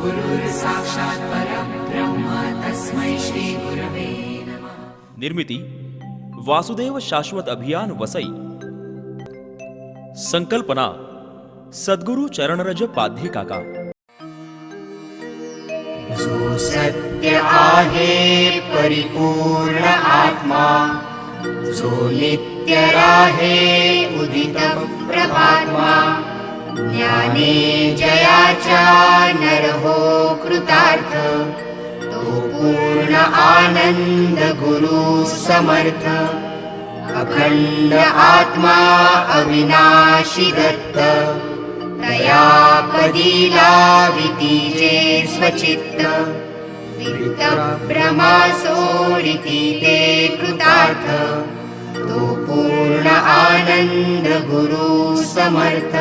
गुरुर्साक्षात् वासुदेव शाश्वत अभियान वसई। संकल्पना, सद्गुरु चरणरज पाध्ये काका जो सत्य आहे परिपूर्ण आत्मा, जो नित्य राहे उदित ज्ञाने जयाचा नर हो कृतार्थ तो पूर्ण आनंद गुरु समर्थ अखंड आत्मा अविनाशी दत्त तया पदीला वितीजे स्वचित्त वित्तभ्रमा सोडिति ते कृतार्थ तो पूर्ण आनंद गुरु समर्थ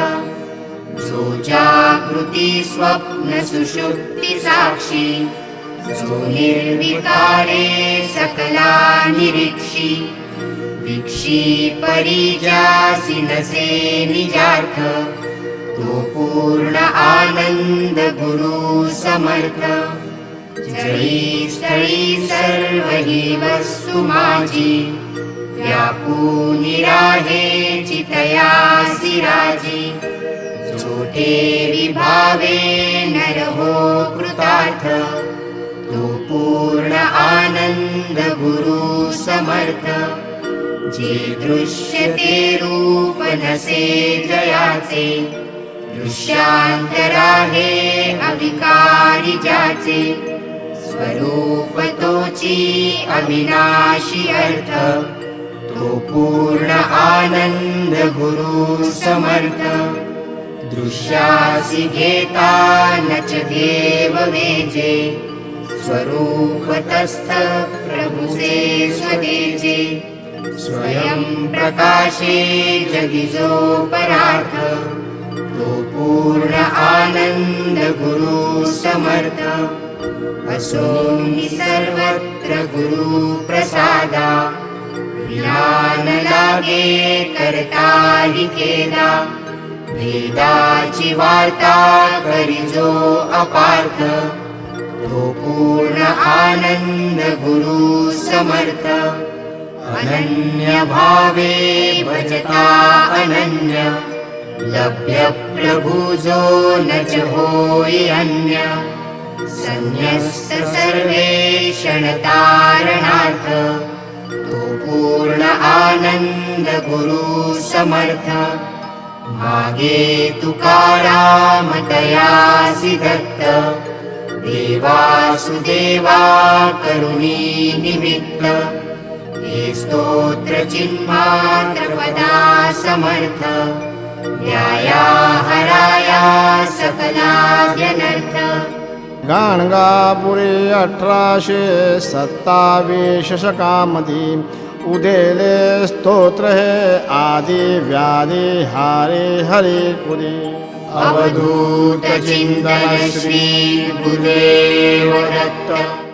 जागृती स्वप्न सुषुप्ति साक्षी जो निर्विकारे सकला निरीक्षी विक्षी परिजासि नसे निजार्थ। तो पूर्ण आनंद गुरु समर्थ। जळी स्थळी सर्व हि वस्तु माझी व्यापूनि राहे जोठे विभावे नर हो कृतार्थ। तो पूर्ण आनंद गुरु समर्थ। जे दृश्यते रूप नसे जयाचे दृश्यांतराहे अविकारी जाचे। स्वरूप तोची अविनाशी अर्थ। तो पूर्ण आनंद गुरु समर्थ दृश्यासि घेता न च देव वेजे स्वरूपतस्थ प्रभुसे स्वदेजे स्वयं प्रकाशे जगिजो परार्थ तो पूर्ण आनंद गुरु समर्थ। असोहि सर्वत्र गुरु प्रसादा। लागे करता हि केदा वेदाची वार्ता करिजो अपार्थ. तो पूर्ण आनंद गुरु समर्थ. अनन्य भावे भजता अनन्य. लभ्य प्रभुजो न च होय अन्य. संन्यस्त सर्वे तारणार्थ. तो पूर्ण आनंद गुरु समर्थ. मागे तुकाराम तयासि दत्त। देवासुदेवा करुणी निमित्त। हे स्तोत्र चिन्मात्र पदा समर्थ न्याया हराया सकलाभ्यनर्थ गाणगापुरे अठराशे सत्तावीस शकामध्ये उदेले स्तोत्र है आदि व्याधि हारे हरे कुदे अवधूत चिंतन श्री गुरुदेव दत्त।